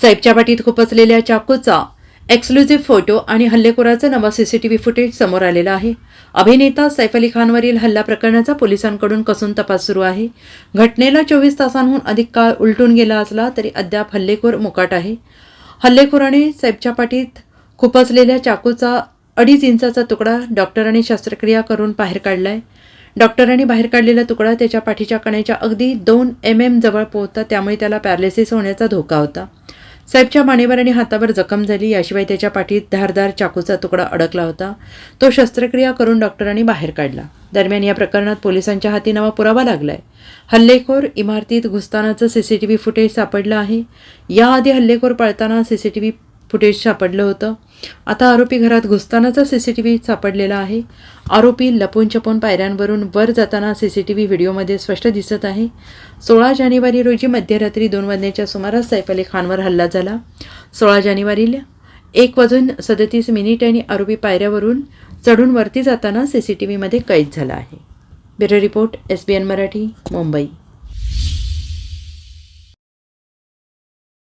साहेबच्या पाठीत खुपसलेल्या चाकूचा exclusive photo आणि हल्लेखोराचं नवा सीसीटीव्ही फुटेज समोर आलेलं आहे. अभिनेता सैफ अली खानवरील हल्ला प्रकरणाचा पोलिसांकडून कसून तपास सुरू आहे. घटनेला चोवीस तासांहून अधिक काळ उलटून गेला असला तरी अद्याप हल्लेखोर मुकाट आहे. हल्लेखोराने सैफच्या पाठीत खुपसलेल्या चाकूचा अडीच इंचाचा तुकडा डॉक्टरांनी शस्त्रक्रिया करून बाहेर काढलाय. डॉक्टरांनी बाहेर काढलेला तुकडा त्याच्या पाठीच्या कण्याच्या अगदी दोन एम एम जवळ पोहोचता त्यामुळे त्याला पॅरालिसिस होण्याचा धोका होता. साहेबच्या मानेवर आणि हातावर जखम झाली. याशिवाय त्याच्या पाठीत धारदार चाकूचा तुकडा अडकला होता. तो शस्त्रक्रिया करून डॉक्टरांनी बाहेर काढला. दरम्यान या प्रकरणात पोलिसांच्या हाती नवा पुरावा लागलाय. हल्लेखोर इमारतीत घुसतानाचं सीसीटीव्ही फुटेज सापडलं आहे. याआधी हल्लेखोर पळताना सीसीटीव्ही फुटेज सापडलं होतं. आता आरोपी घरात घुसतानाचा सी सी टी व्ही सापडलेला आहे. आरोपी लपून छपून पायऱ्यांवरून वर जाताना सी सी टी व्ही व्हिडिओमध्ये स्पष्ट दिसत आहे. सोळा जानेवारी रोजी मध्यरात्री दोन वाजण्याच्या सुमारास सैफ अली खानवर हल्ला झाला. सोळा जानेवारीला एक वाजून सदतीस मिनिट आणि आरोपी पायऱ्यावरून चढून वरती जाताना सी सी टी व्हीमध्ये कैद झाला आहे. Bureau report S B N Marathi Mumbai.